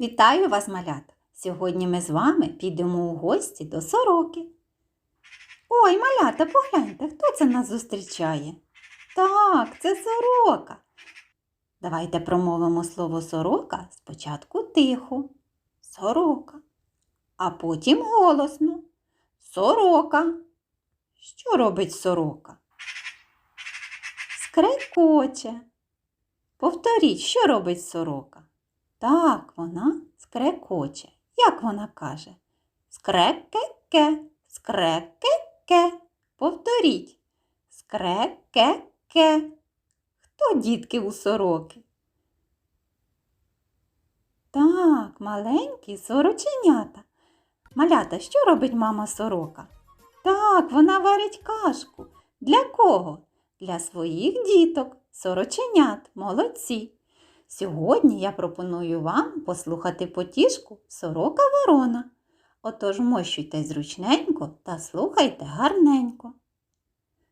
Вітаю вас, малята! Сьогодні ми з вами підемо у гості до сороки. Ой, малята, погляньте, хто це нас зустрічає? Так, це сорока. Давайте промовимо слово сорока спочатку тихо. Сорока. А потім голосно. Сорока. Що робить сорока? Скрекоче. Повторіть, що робить сорока? Так, вона скрекоче. Як вона каже? Скрекеке, скрекеке. Повторіть. Скрекеке. Хто дітки у сороки? Так, маленькі сороченята. Малята, що робить мама сорока? Так, вона варить кашку. Для кого? Для своїх діток, сороченят, молодці. Сьогодні я пропоную вам послухати потішку Сорока Ворона. Отож мощуйте зручненько та слухайте гарненько.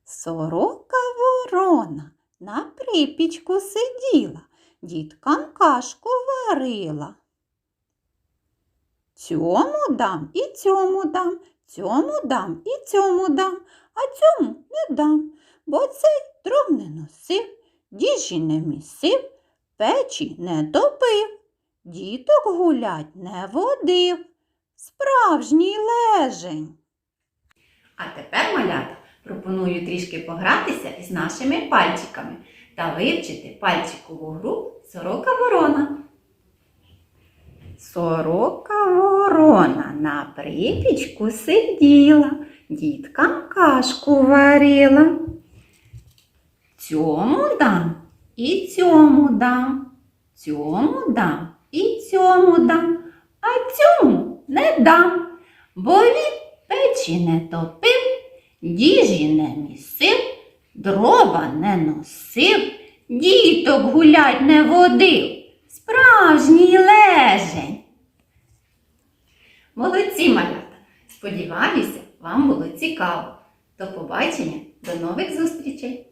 Сорока ворона на припічку сиділа, діткам кашку варила. Цьому дам і цьому дам, цьому дам і цьому дам, а цьому не дам, бо цей дров не носив, діжі не місив, печі не топив, діток гулять не водив, справжній лежень. А тепер, малята, пропоную трішки погратися із нашими пальчиками та вивчити пальчикову гру сорока ворона. Сорока ворона на припічку сиділа, діткам кашку варила. Цьому дам і цьому дам, цьому дам і цьому дам, а цьому не дам, бо він печі не топив, діжі не місив, дрова не носив, діток гулять не водив. Справжній лежень. Молодці, малята! Сподіваюся, вам було цікаво. До побачення, до нових зустрічей!